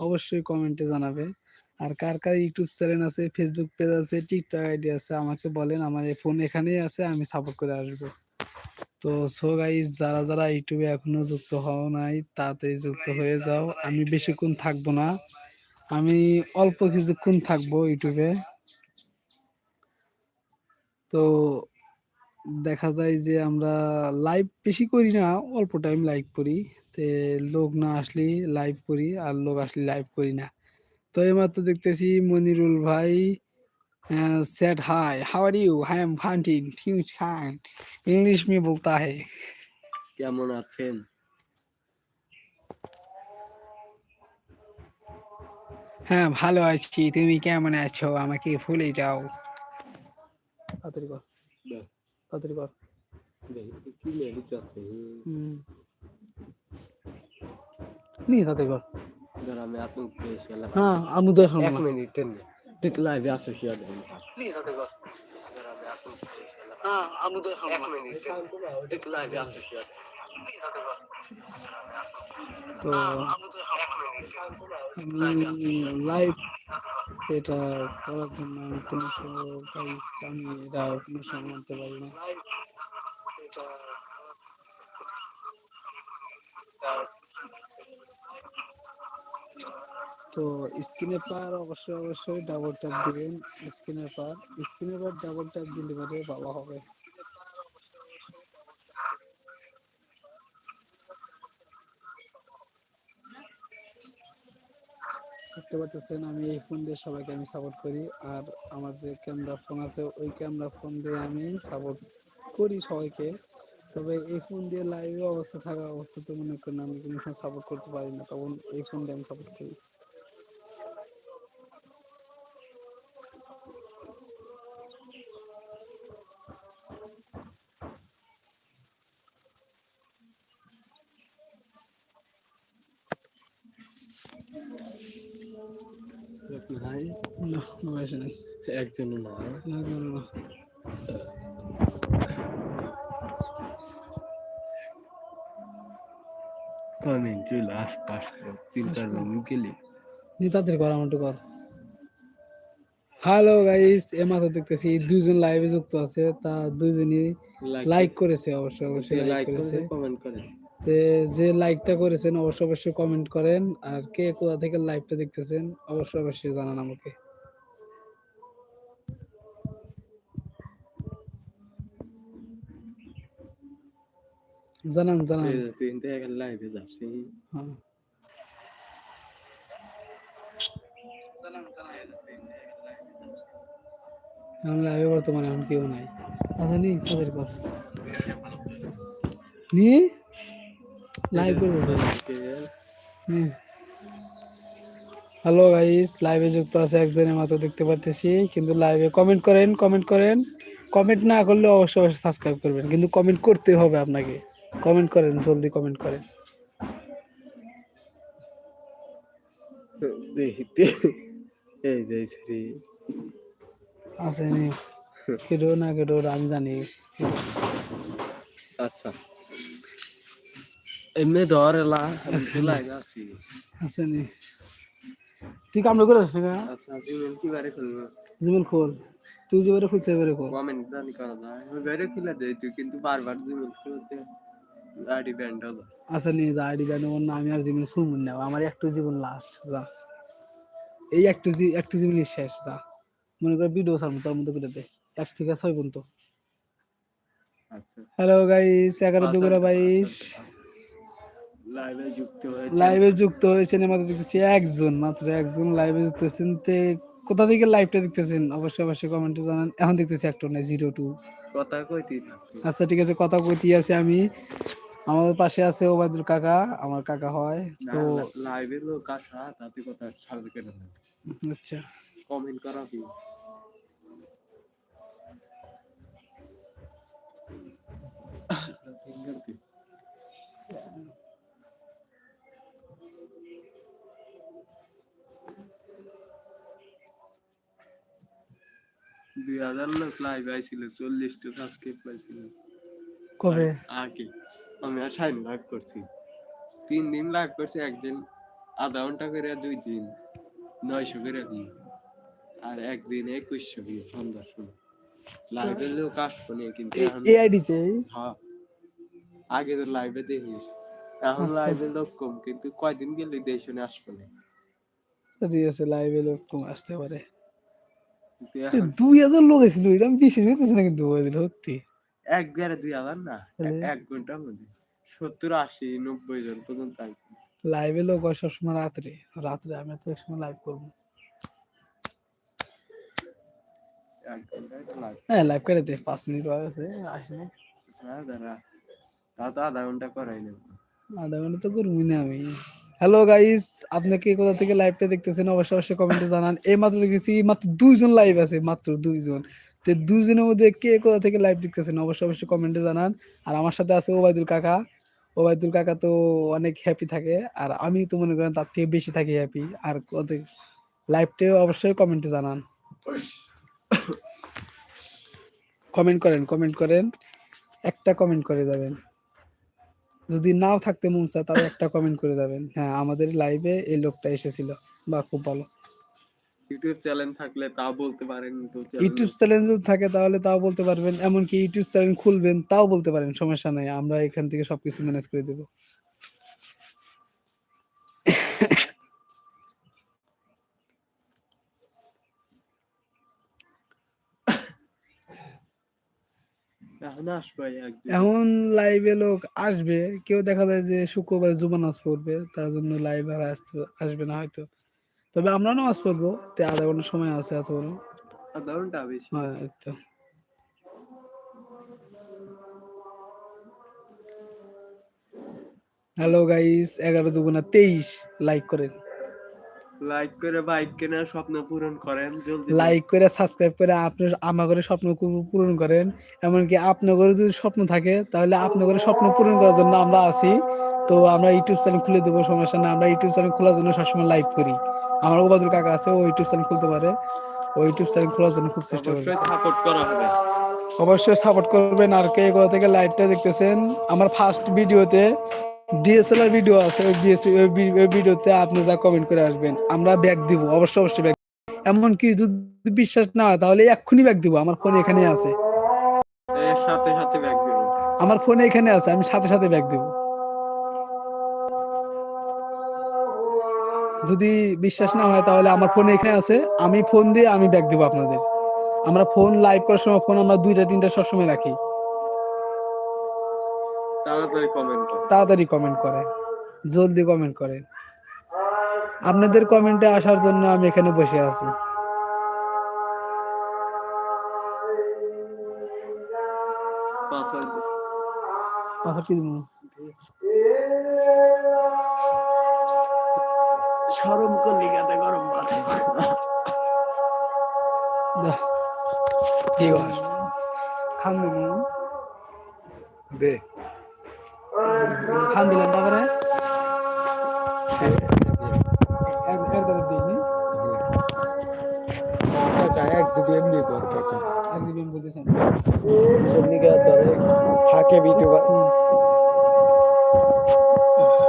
অবশ্যই কমেন্টে জানাবে। আর কার কার ইউটিউব চ্যানেল আছে ফেসবুক পেজ আছে টিকটক আইডি আছে, আমাকে বলেন, আমার এই ফোন এখানেই আছে, আমি সাপোর্ট করে আসব। তো সো গাইজ যারা যারা ইউটিউবে এখনও যুক্ত হও নাই, তাড়াতাড়ি যুক্ত হয়ে যাও। আমি বেশিক্ষণ থাকব না। আমি অল্প কিছুক্ষণ থাকব ইউটিউবে। তো দেখা যায় যে আমরা লাইভ বেশি করি না, অল্প টাইম লাইভ করি। তে লোক না আসলে লাইভ করি আর লোক আসলে লাইভ করি না। তো এইমাত্র দেখতেছি মনিরুল ভাই set hi how are you hi am ফান্টিন ফিউ ফাইন ইংলিশ মি বলতা হে কেমন আছেন? হ্যাঁ ভালো আছি। তুমি কেমন আছো? আমাকে ভুলে যাও। তাড়াতাড়ি কর। তাড়াতাড়ি কর। কি আছে? হুম। নি তাড়াতাড়ি কর। হ্যাঁ আমু তো এখন এক মিনিট তুই তো লাইভে আসো কি হবে নি তাড়াতাড়ি কর। ধর আমি আপনাকে পেশ করলাম হ্যাঁ আমু তো এখন মিনিট তুই তো লাইভে আসো তো লাইভ এটা করার জন্য আমি কোনো সময় guys, আমি এটা কোনো সময় আনতে পারি না। তো স্ক্রিনের পার অবশ্যই অবশ্যই ডাবল ট্যাপ দিবেন স্ক্রিনের পার স্ক্রিনের পার ডাবল ট্যাপ দিলে পরে ভালো হবে। দেখতে পাচ্ছেন আমি এই ফোন দিয়ে সবাইকে আমি সাপোর্ট করি। আর আমার যে ক্যামেরা ফোন আছে, ওই ক্যামেরা ফোন দিয়ে আমি সাপোর্ট করি সবাইকে তবে এই ফোন দিয়ে লাইভে অবস্থা থাকা অবস্থাতে মনে করেন আমি কোনো সময় সাপোর্ট করতে পারি না তখন এই ফোন দিয়ে আমি সাপোর্ট করি ভাই না বয়স নেই একজন না না না না কমেন্ট চলে আশপাশ তিন কর আমার কর হ্যালো গাইস এমাত্র দেখতেছি দুজন লাইভে যুক্ত আছে তা দুজনই লাইক করেছে অবশ্যই অবশ্যই লাইক করেছে। কমেন্ট করেন। তে যে লাইকটা করেছেন অবশ্যই অবশ্যই কমেন্ট করেন আর কে কোথা থেকে লাইভটা দেখতেছেন অবশ্যই অবশ্যই জানান আমাকে। জানান জানান। যে লাইভে যাচ্ছি। হ্যাঁ। এখন লাইভে বর্তমানে এখন কেউ নাই। আচ্ছা নি তাদের কর নি? লাইভ করে হ্যালো গাইস লাইভে যুক্ত আছে একজনের মাত্র দেখতে পারতেছি। কিন্তু লাইভে কমেন্ট করেন কমেন্ট করেন। কমেন্ট না করলে অবশ্যই অবশ্যই সাবস্ক্রাইব করবেন। কিন্তু কমেন্ট করতে হবে আপনাকে। কমেন্ট করেন জলদি কমেন্ট করেন। দেখতে এই যে শ্রী আছে নি। কেডো না কেডো আমি জানি। আচ্ছা। এমনি ধর এলা আছি আছে। নি। তুই কামড়ে করে আসবি না আচ্ছা জিমেল কি বারে খুলবো? জিমেল খোল। তুই যেবারে খুলছে এবারে খোল। কমেন্ট জানি করা যায় আমি বাইরে খুলে দিয়েছি কিন্তু বারবার জিমেল খুলতে আইডি ব্যান্ড হলো আচ্ছা যা আইডি ব্যান্ড ওর না আমি আর জীবন খুলব না। আমার একটু জীবন লাস্ট যা। এই একটু জি একটু জীবনই শেষ যা। মনে করে ভিডিও ছাড়বো তোর মতো করে দে। এক থেকে ছয় পর্যন্ত। আচ্ছা। হ্যালো গাইস এগারো দুগুরা বাইশ। লাইভে যুক্ত হয়েছে। লাইভে যুক্ত হয়েছেন আমাদের দেখতেছি একজন মাত্র একজন লাইভে যুক্ত হয়েছেন। তে কোথা থেকে লাইভটা দেখতেছেন? অবশ্যই অবশ্যই কমেন্টে জানান। এখন দেখতেছি একটা নাই জিরো টু কথা থাকছি আচ্ছা ঠিক আছে কথা কইতে আছে আমি। আমাদের পাশে আছে ওবায়দুল কাকা আমার কাকা হয় তো লাইভে লোক আসা তাতে কথা সাথে কেন আচ্ছা। কমেন্ট করা কি? দুই হাজার লোক লাইভ আইছিল চল্লিশটা সাবস্ক্রাইব পাইছিল। কবে? আগে। আমি আর সাইন লাইভ করছি। তিন দিন লাইভ করছি একদিন আধা ঘণ্টা করে দুই দিন নয়শো করে দিই। আর একদিন একুশশো সন্ধ্যার সময় লাইভে লোক আসব না কিন্তু হ্যাঁ। আগে তো লাইভে দেখিস। এখন আচ্ছা। লাইভে লোক কম কিন্তু কয়দিন গেলে দেশনে আসব না। ঠিক আছে লাইভে লোক কম আসতে পারে। দুই হাজার লোক এসেছিল এটা আমি বিশ্বাস করতেছি না কিন্তু সত্যি। এক গাড়ে দুই হাজার না? এক ঘণ্টার মধ্যে। সত্তর আশি নব্বই জন পর্যন্ত আসবে লাইভে লোক হয় সবসময় রাত্রে। রাত্রে আমি তো এক সময় লাইভ করব হ্যাঁ লাইভ করে দে। পাঁচ মিনিট হ্যাঁ দাঁড়া তা তো আধা ঘণ্টা করাই আধা ঘণ্টা তো করবই না আমি। হ্যালো গাইস আপনি কে কোথা থেকে লাইভটা দেখতেছেন? অবশ্যই অবশ্যই কমেন্টে জানান। এই মাত্র দেখেছি মাত্র দুইজন লাইভ আছে মাত্র দুইজন। তো দুইজনের মধ্যে কে কোথা থেকে লাইভ দেখতেছেন, অবশ্যই অবশ্যই কমেন্টে জানান। আর আমার সাথে আছে ওবায়দুল কাকা। ওবায়দুল কাকা তো অনেক হ্যাপি থাকে, আর আমি তো মনে করেন তার থেকে বেশি থাকি হ্যাপি আর লাইভটাও অবশ্যই কমেন্টে জানান। কমেন্ট করেন কমেন্ট করেন। একটা কমেন্ট করে যাবেন যদি নাও থাকতে মন চায় তাহলে একটা কমেন্ট করে যাবেন হ্যাঁ আমাদের লাইভে এই লোকটা এসেছিল। বা খুব ভালো। ইউটিউব চ্যানেল থাকলে তা বলতে পারেন ইউটিউব চ্যানেল যদি থাকে তাহলে তাও বলতে পারবেন এমনকি ইউটিউব চ্যানেল খুলবেন তাও বলতে পারেন সমস্যা নাই আমরা এখান থেকে সবকিছু ম্যানেজ করে দেবো। এখন লাইভে লোক আসবে কেউ দেখা যায় যে শুক্রবার জুমা নামাজ পড়বে তার জন্য লাইভ আর আসতে- আসবে না হয়তো। তবে আমরা নামাজ পড়ব। তে আধা ঘণ্টা সময় আছে এত বড় আধা ঘণ্টা বেশি। হ্যাঁ তো। হ্যালো গাইস এগারো দুগুণা তেইশ। লাইক করেন। লাইক করে বাইক কেনার স্বপ্ন পূরণ করেন জলদি লাইক করে সাবস্ক্রাইব করে আপনার আমাদের স্বপ্ন পূরণ করেন। এমনকি আপনাদের যদি স্বপ্ন থাকে তাহলে আপনাদের স্বপ্ন পূরণ করার জন্য আমরা আছি। তো আমরা ইউটিউব চ্যানেল খুলে দেবো সমস্যা না আমরা ইউটিউব চ্যানেল খোলার জন্য সবসময় লাইভ করি। আমার ওবাদুল কাকা আছে ও ইউটিউব চ্যানেল খুলতে পারে। ও ইউটিউব চ্যানেল খোলার জন্য খুব চেষ্টা করছে। অবশ্যই সাপোর্ট করা হবে। অবশ্যই সাপোর্ট করবেন আর কে কোথা থেকে লাইভটা দেখতেছেন আমার ফার্স্ট ভিডিওতে ডিএসএলআর ভিডিও আছে ওই ওই ভিডিওতে আপনি যা কমেন্ট করে আসবেন আমরা ব্যাক দিব অবশ্যই অবশ্যই ব্যাক এমনকি যদি বিশ্বাস না হয় তাহলে এক্ষুনি ব্যাক দিব আমার ফোন এখানে আছে। এর সাথে সাথে ব্যাগ দেবো। আমার ফোন এখানে আছে আমি সাথে সাথে ব্যাক দিব। যদি বিশ্বাস না হয় তাহলে আমার ফোন এখানে আছে। আমি ফোন দিয়ে আমি ব্যাক দেবো আপনাদের। আমরা ফোন লাইভ করার সময় ফোন আমরা দুইটা তিনটা সবসময় রাখি। তাড়াতাড়ি কমেন্ট তাড়াতাড়ি কমেন্ট করে। জলদি কমেন্ট করে। আপনাদের কমেন্টে আসার জন্য আমি এখানে বসে আছি। পাসওয়ার্ড কি শরম করলি গাতে গরম ভাত। যা। ঠিক আছে খান দেব দে। খান দিলেন তারপরে? এক? কাকা এমনি কর বলতেছেন এমনি ধরে ফাঁকে ভিডিও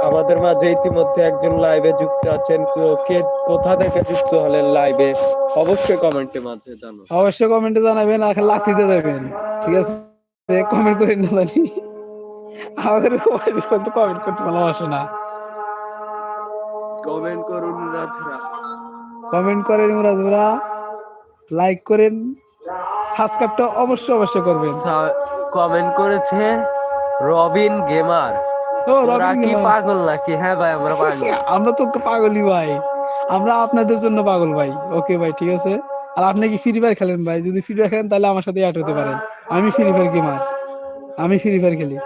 আমাদের মাঝে ইতিমধ্যে একজন লাইভে যুক্ত আছেন। কে কোথা থেকে যুক্ত হলেন লাইভে অবশ্যই কমেন্টে মাঝে জানো অবশ্যই কমেন্টে জানাবেন আর লাথিতে দেবেন। ঠিক আছে? কমেন্ট করে না জানি। আমাদের কমেন্ট করতে ভালোবাসে না। কমেন্ট করুন রাধরা কমেন্ট করেন মুরাজুরা লাইক করেন। সাবস্ক্রাইবটা অবশ্যই অবশ্যই করবেন। কমেন্ট করেছে রবিন গেমার। কি পাগল নাকি? হ্যাঁ ভাই আমরা পাগল। আমরা তো পাগলই ভাই। আমরা আপনাদের জন্য পাগল ভাই। ওকে ভাই ঠিক আছে? আর আপনি কি ফ্রি ফায়ার খেলেন ভাই? যদি ফ্রি ফায়ার খেলেন তাহলে আমার সাথে অ্যাড হতে পারেন। আমি ফ্রি ফায়ার গেমার আমি ফ্রি ফায়ার খেলি।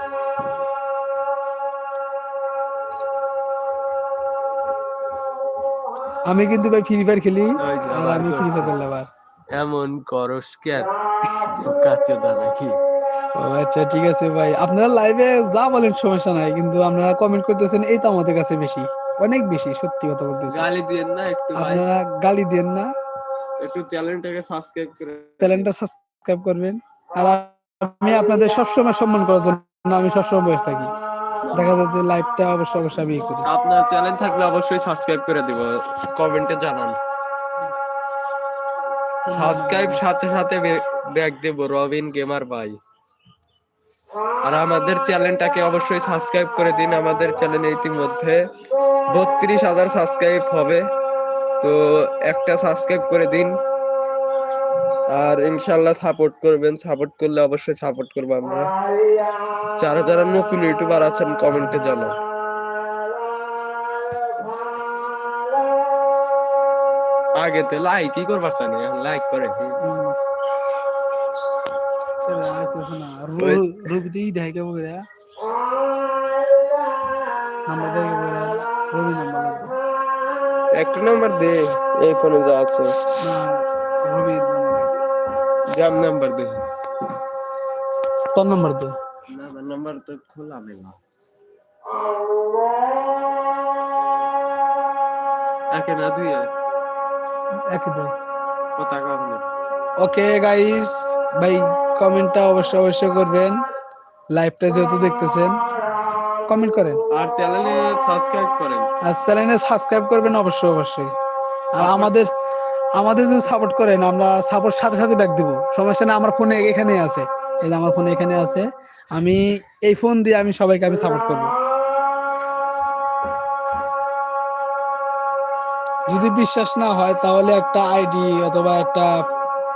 আমি কিন্তু ভাই ফ্রি ফায়ার খেলি। আর আমি ফ্রি ফায়ার এমন করস কেন? কাছে দা নাকি? আচ্ছা ঠিক আছে ভাই। আপনারা লাইভে যা বলেন সমস্যা নাই কিন্তু আপনারা কমেন্ট করতেছেন এই তো আমাদের কাছে বেশি। অনেক বেশি সত্যি কথা বলতেছি। গালি দিয়েন না একটু আপনারা গালি দেন না। একটু চ্যানেলটাকে সাবস্ক্রাইব করে চ্যানেলটা সাবস্ক্রাইব করবেন। আর আমি আপনাদের সবসময় সম্মান করার জন্য আমি সবসময় বসে থাকি। দেখা যাচ্ছে লাইভটা অবশ্যই অবশ্যই আমি করি। আপনার চ্যানেল থাকলে অবশ্যই সাবস্ক্রাইব করে দিব। কমেন্টে জানান। সাবস্ক্রাইব সাথে সাথে ব্যাগ দেব রবিন গেমার ভাই। আর আমাদের চ্যানেলটাকে অবশ্যই সাবস্ক্রাইব করে দিন। আমাদের চ্যানেলে ইতিমধ্যে বত্রিশ হাজার সাবস্ক্রাইব হবে। তো একটা সাবস্ক্রাইব করে দিন। আর ইনশাল্লাহ সাপোর্ট করবেন। সাপোর্ট করলে অবশ্যই সাপোর্ট করব আমরা। যারা যারা নতুন ইউটিউবার আছেন কমেন্টে জানান আগে তো লাইকই করবার চাই লাইক করে আসতেছে না। ওই- রু- দেয় কেমন করে নাম্বার দেয় কেমন করে রবি নাম্বার লাগবে একটা নাম্বার দে এই ফোনে যা আছে না রবির নাম্বার জাম নাম্বার দে তোর নাম্বার দে না নাম্বার তো খোলা নেই একে না দুই আর একই দে কথা কম ওকে গাইস ভাই কমেন্টটা অবশ্যই অবশ্যই করবেন। লাইভটা যেহেতু দেখতেছেন কমেন্ট করেন। আর চ্যানেলে সাবস্ক্রাইব করেন। আর চ্যানেলে সাবস্ক্রাইব করবেন অবশ্যই অবশ্যই। আর আমাদের আমাদের যদি সাপোর্ট করেন আমরা সাপোর্ট সাথে সাথে ব্যাক দিব। সমস্যা না আমার ফোনে এখানে আছে। এই যে আমার ফোনে এখানে আছে। আমি এই ফোন দিয়ে আমি সবাইকে আমি সাপোর্ট করব। যদি বিশ্বাস না হয় তাহলে একটা আইডি অথবা একটা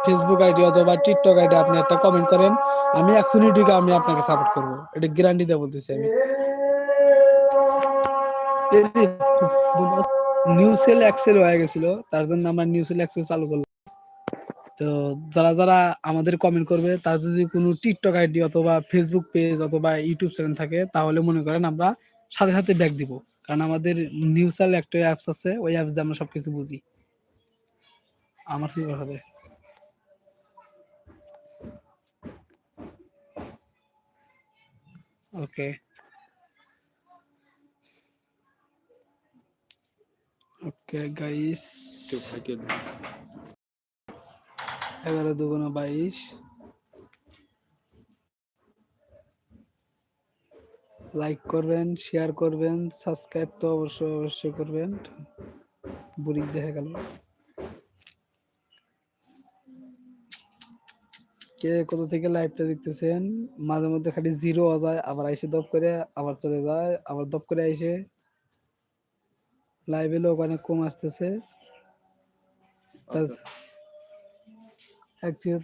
ফেসবুক আইডি অথবা টিকটক আইডি আপনি একটা কমেন্ট করেন, আমি এখনই ঢুকে আমি আপনাকে সাপোর্ট করব। এটা গ্যারান্টি দিয়ে বলতেছি আমি। নিউ সেল এক্সেল হয়ে গেছিল, তার জন্য আমরা নিউ সেল এক্সেল চালু করলাম। তো যারা যারা আমাদের কমেন্ট করবে, তার যদি কোনো টিকটক আইডি অথবা ফেসবুক পেজ অথবা ইউটিউব চ্যানেল থাকে, তাহলে মনে করেন আমরা সাথে সাথে ব্যাক দিব। কারণ আমাদের নিউ সেল একটা অ্যাপস আছে, ওই অ্যাপস দিয়ে আমরা সবকিছু বুঝি। আমার কি হবে ওকে ওকে গাইস। এগারো দুগুণ বাইশ। লাইক করবেন শেয়ার করবেন সাবস্ক্রাইব তো অবশ্যই অবশ্যই করবেন। বুড়ি দেখা গেল। কে কোথা থেকে লাইভটা দেখতেছেন? মাঝে মধ্যে খালি জিরো যায় আবার আইসে দপ করে আবার চলে যায় আবার দপ করে আইসে। লাইভে লোক অনেক কম আসতেছে। আচ্ছা। এক থেকে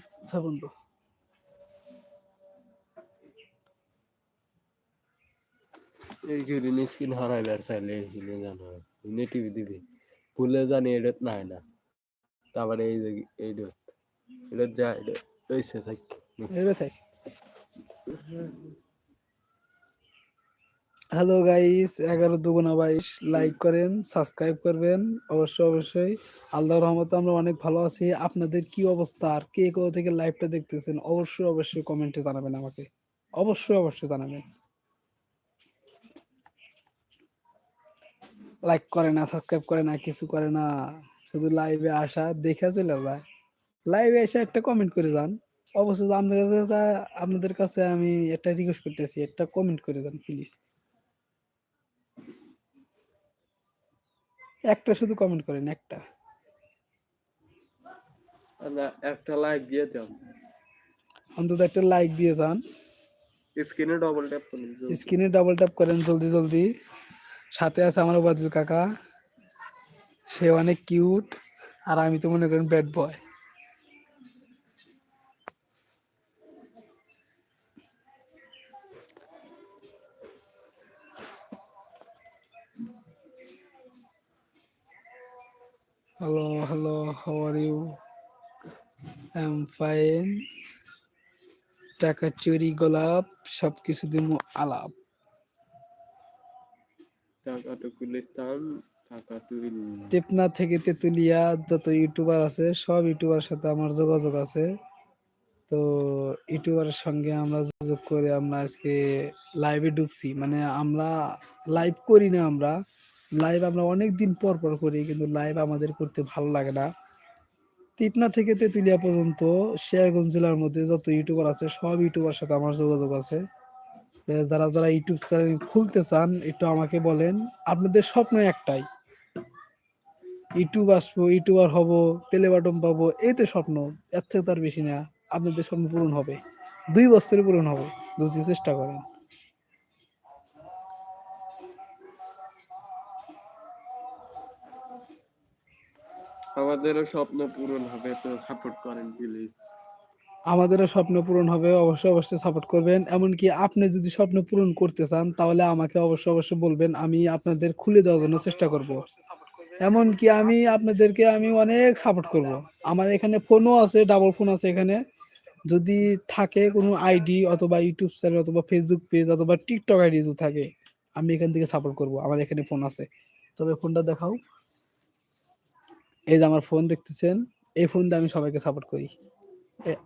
এই গ্রিন স্ক্রিন হারাইবার চাইলে হিলে জানো টিভি দিবি। ভুলে জানি এটা নাই না। তারপরে এই যে এইটা এটা যা এটা ওইসে থাক এবার থাক হ্যালো গাইস এগারো দুগুণা বাইশ লাইক করেন সাবস্ক্রাইব করবেন। অবশ্যই অবশ্যই। আল্লাহর রহমতে আমরা অনেক ভালো আছি। আপনাদের কি অবস্থা? আর কে কোথা থেকে লাইভটা দেখতেছেন? অবশ্যই অবশ্যই কমেন্টে জানাবেন আমাকে। অবশ্যই অবশ্যই জানাবেন। লাইক করে না সাবস্ক্রাইব করে না, কিছু করে না। শুধু লাইভে আসা, দেখে চলে যায়। লাইভে এসে একটা কমেন্ট করে যান। অবশ্যই আপনাদের কাছে আপনাদের কাছে আমি একটা রিকোয়েস্ট করতেছি একটা কমেন্ট করে দেন প্লিজ একটা শুধু কমেন্ট করেন একটা। একটা লাইক দিয়ে যাও অন্তত একটা লাইক দিয়ে যান। স্ক্রিনে ডবল ট্যাপ করুন স্ক্রিনে ডাবল ট্যাপ করেন জলদি জলদি। সাথে আছে আমার ওবাদুল কাকা। সে অনেক কিউট আর আমি তো মনে করেন bad boy hello how are you I am fine টাকা চুরি গোলাপ সবকিছু দিব আলাপ। টাকা তো গুলিস্তান টাকা তুইল টেপনা থেকে তেতুলিয়া যত ইউটিউবার আছে সব ইউটিউবার সাথে আমার যোগাযোগ আছে। তো ইউটিউবারের সঙ্গে আমরা যোগাযোগ করে আমরা আজকে লাইভে ঢুকছি। মানে আমরা লাইভ করি না আমরা। লাইভ আমরা অনেক দিন পর পর করি, কিন্তু লাইভ আমাদের করতে ভালো লাগে না। তিপনা থেকে তেতুলিয়া পর্যন্ত শেয়ারগঞ্জ জেলার মধ্যে যত ইউটিউবার আছে, সব ইউটিউবার সাথে আমার যোগাযোগ আছে। যারা যারা ইউটিউব চ্যানেল খুলতে চান, একটু আমাকে বলেন। আপনাদের স্বপ্ন একটাই। ইউটিউব আসব ইউটিউবার হব পেলে বাটন পাবো, এই তো স্বপ্ন। এর থেকে তার বেশি না। আপনাদের স্বপ্ন পূরণ হবে। দুই বছরে পূরণ হবে। যদি চেষ্টা করেন। আমাদেরও স্বপ্ন পূরণ হবে, তো সাপোর্ট করেন প্লিজ আমাদেরও স্বপ্ন পূরণ হবে, অবশ্যই অবশ্যই সাপোর্ট করবেন। এমনকি আপনি যদি স্বপ্ন পূরণ করতে চান, তাহলে আমাকে অবশ্যই অবশ্যই বলবেন, আমি আপনাদের খুলে দেওয়ার জন্য চেষ্টা করব। এমনকি আমি আপনাদেরকে আমি অনেক সাপোর্ট করব। আমার এখানে ফোনও আছে ডাবল ফোন আছে এখানে। যদি থাকে কোনো আইডি অথবা ইউটিউব চ্যানেল অথবা ফেসবুক পেজ অথবা টিকটক আইডি যদি থাকে, আমি এখান থেকে সাপোর্ট করব। আমার এখানে ফোন আছে। তবে ফোনটা দেখাও। এই যে আমার ফোন দেখতেছেন এই ফোন দিয়ে আমি সবাইকে সাপোর্ট করি।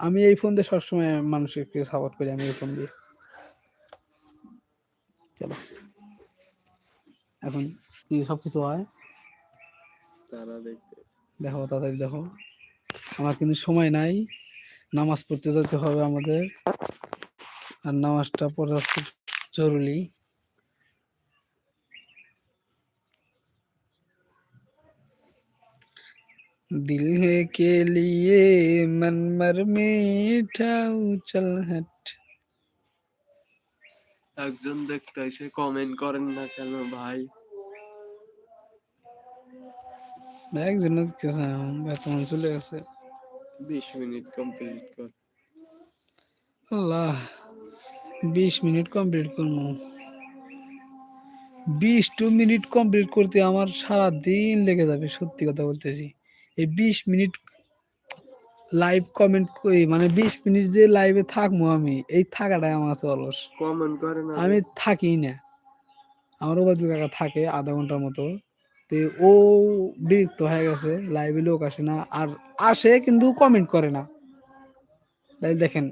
আমি এই ফোন দিয়ে সবসময় মানুষকে সাপোর্ট করি আমি এই ফোন দিয়ে। চলো। এখন কি সবকিছু হয়? তারা দেখো তাড়াতাড়ি দেখো। আমার কিন্তু সময় নাই। নামাজ পড়তে যেতে হবে আমাদের। আর নামাজটা পড়া খুব জরুরি। दिल है के लिए मन मर मीठा चल हट একজন দেখতে এসে কমেন্ট করেন না কেন ভাই একজন বর্তমান চলে গেছে বিশ মিনিট কমপ্লিট কর আল্লাহ বিশ মিনিট কমপ্লিট করবো বিশ টু মিনিট কমপ্লিট করতে আমার সারা দিন লেগে যাবে সত্যি কথা বলতেছি এই বিশ মিনিট লাইভ কমেন্ট করি মানে বিশ মিনিট যে লাইভে থাকব আমি এই থাকাটাই আমার কাছে অলস। কমেন্ট আর আমি থাকি না। আমার ওবায়দুল কাকা থাকে আধা ঘণ্টার মতো। তো ও বিরক্ত হয়ে গেছে লাইভে লোক আসে না আর আসে কিন্তু কমেন্ট করে না। তাই দেখেন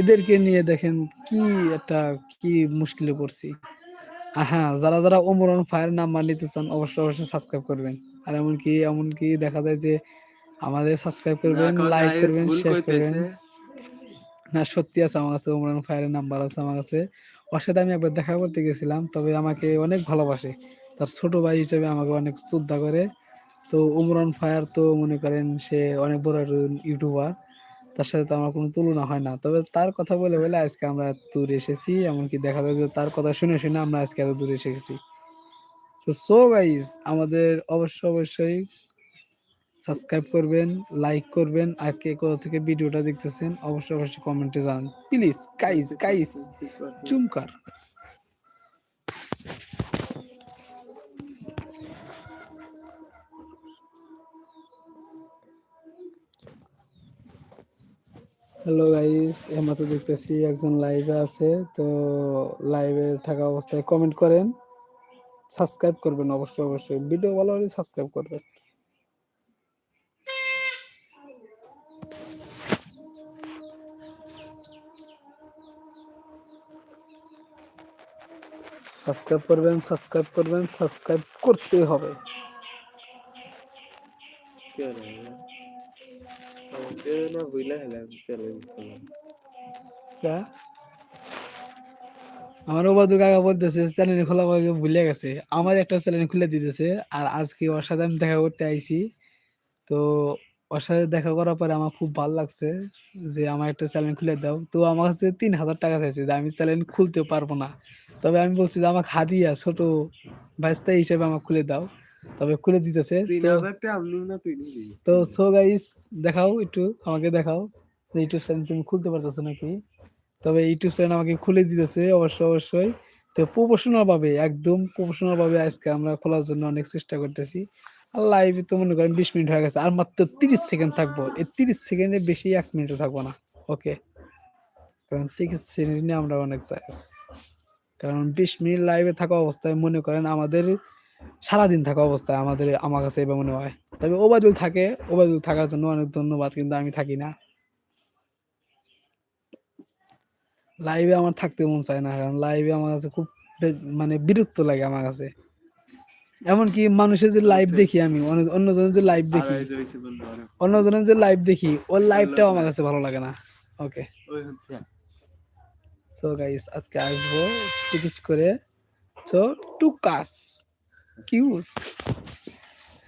এদেরকে নিয়ে দেখেন কি একটা কি মুশকিলে পড়ছি। হ্যাঁ যারা যারা ওমরন ফায়ার নাম্বার নিতে চান অবশ্যই অবশ্যই সাবস্ক্রাইব করবেন। আর এমনকি এমনকি দেখা যায় যে আমাদের সাবস্ক্রাইব করবেন লাইক করবেন শেয়ার করবেন। না সত্যি আছে আমার কাছে ওমরান ফায়ারের নাম্বার আছে আমার কাছে। ওর সাথে আমি একবার দেখা করতে গেছিলাম তবে আমাকে অনেক ভালোবাসে। তার ছোট ভাই হিসেবে আমাকে অনেক শ্রদ্ধা করে। তো ওমরান ফায়ার তো মনে করেন সে অনেক বড় একজন ইউটিউবার তার সাথে তো আমার কোনো তুলনা হয় না। তবে তার কথা বলে বলে আজকে আমরা দূরে এসেছি এমনকি দেখা যায় যে তার কথা শুনে শুনে আমরা আজকে এত দূরে এসে গেছি তো সো গাইজ আমাদের অবশ্যই অবশ্যই সাবস্ক্রাইব করবেন লাইক করবেন, আর কে কোথা থেকে ভিডিওটা দেখতেছেন অবশ্যই অবশ্যই কমেন্টে জানান। প্লিজ গাইস গাইস চুমকার হ্যালো গাইস এইমাত্র দেখতেছি একজন লাইভে আছে, তো লাইভে থাকা অবস্থায় কমেন্ট করেন। সাবস্ক্রাইব করবেন অবশ্যই অবশ্যই। ভিডিও ভালো হলে সাবস্ক্রাইব করবেন। সাবস্ক্রাইব করবেন সাবস্ক্রাইব করবেন সাবস্ক্রাইব করতে হবে। না আমার ওবাদুর কাকা বলতেছে চ্যানেল খোলা ভুলে গেছে। আমার একটা চ্যানেল খুলে দিতেছে আর আজকে ওর সাথে আমি দেখা করতে আইছি। তো ওর সাথে দেখা করার পরে আমার খুব ভালো লাগছে যে আমার একটা চ্যানেল খুলে দাও। তো আমার কাছে তিন হাজার টাকা চাইছে যে আমি চ্যানেল খুলতে পারব না। তবে আমি বলছি যে আমাকে হাদিয়া ছোট ভাইস্তা হিসেবে আমাকে খুলে দাও। তবে খুলে দিতেছে তো সো গাইস দেখাও একটু আমাকে দেখাও যে ইউটিউব চ্যানেল তুমি খুলতে পারতেছো নাকি? তবে ইউটিউব চ্যানেল আমাকে খুলে দিতেছে অবশ্যই অবশ্যই। তো প্রফেশনাল ভাবে একদম প্রফেশনাল ভাবে আজকে আমরা খোলার জন্য অনেক চেষ্টা করতেছি। আর লাইভে তো মনে করেন বিশ মিনিট হয়ে গেছে, আর মাত্র তিরিশ সেকেন্ড থাকব। এই তিরিশ সেকেন্ডে বেশি এক মিনিটও থাকব না। ওকে কারণ তিরিশ সেকেন্ড নিয়ে আমরা অনেক চাই কারণ বিশ মিনিট লাইভে থাকা অবস্থায় মনে করেন আমাদের, সারাদিন থাকা অবস্থায় আমাদের, আমার কাছে এবার মনে হয়। তবে ওবায়দুল থাকে, ওবায়দুল থাকার জন্য অনেক ধন্যবাদ, কিন্তু আমি থাকি না। লাইভে আমার থাকতে মন চায় না কারণ লাইভে আমার কাছে খুব মানে বিরক্ত লাগে আমার কাছে। এমনকি মানুষের যে লাইভ দেখি আমি অন্য- অন্যজনের যে লাইভ দেখি অন্যজনের যে লাইভ দেখি ওর লাইভটাও আমার কাছে ভালো লাগে না। ওকে সো গাইস আজকে আসব টিকিট করে সো টু কাস কিউস